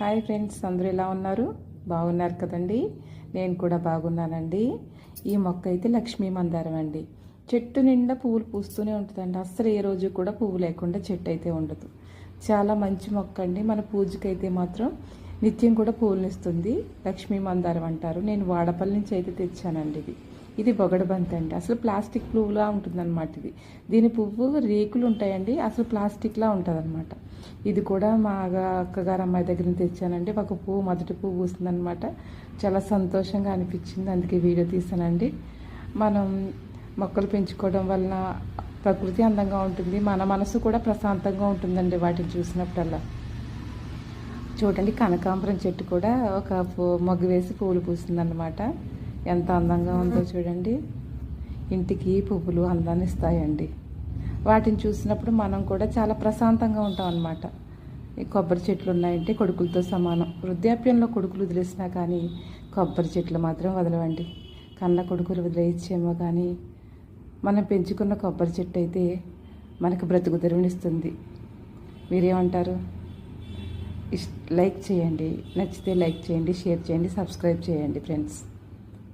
Hi friends అందరూ ఎలా ఉన్నారు? బాగున్నారు కదండి. నేను కూడా బాగున్నానండి. ఈ మొక్క అయితే లక్ష్మీ మందారం అండి. చెట్టు నిండా పువ్వులు పూస్తూనే ఉంటుందండి. అస్సలు ఏ రోజు కూడా పువ్వు లేకుండా చెట్టు అయితే ఉండదు. చాలా మంచి మొక్క అండి. మన పూజకైతే మాత్రం నిత్యం కూడా పూలనిస్తుంది లక్ష్మీ మందారం అంటారు. నేను వాడపల్లి నుంచి అయితే తెచ్చానండి ఇది. ఇది బొగడబంతి అండి. అసలు ప్లాస్టిక్ పువ్వులా ఉంటుందన్నమాట ఇది. దీని పువ్వు రేకులు ఉంటాయండి. అసలు ప్లాస్టిక్లా ఉంటుందన్నమాట. ఇది కూడా మా అక్కగారు అమ్మాయి దగ్గర నుంచి తెచ్చానండి. ఒక పువ్వు మొదటి పువ్వు పూస్తుందన్నమాట చాలా సంతోషంగా అనిపించింది. అందుకే వీడియో తీసానండి. మనం మొక్కలు పెంచుకోవడం వలన ప్రకృతి అందంగా ఉంటుంది. మన మనసు కూడా ప్రశాంతంగా ఉంటుందండి వాటిని చూసినప్పుడల్లా. చూడండి కనకాంబరం చెట్టు కూడా ఒక మొగ్గు వేసి పూలు పూస్తుందన్నమాట ఎంత అందంగా ఉందో చూడండి. ఇంటికి పువ్వులు అందాన్ని ఇస్తాయండి. వాటిని చూసినప్పుడు మనం కూడా చాలా ప్రశాంతంగా ఉంటాం అన్నమాట. ఈ కొబ్బరి చెట్లు ఉన్నాయంటే కొడుకులతో సమానం. వృద్ధాప్యంలో కొడుకులు వదిలేసినా కానీ కొబ్బరి చెట్లు మాత్రం వదలవండి. కన్న కొడుకులు వదిలేయచ్చేమో కానీ మనం పెంచుకున్న కొబ్బరి చెట్టు అయితే మనకు బ్రతుకు తెరువునిస్తుంది మీరేమంటారు? ఇష్ లైక్ చేయండి. నచ్చితే లైక్ చేయండి షేర్ చేయండి సబ్స్క్రైబ్ చేయండి friends.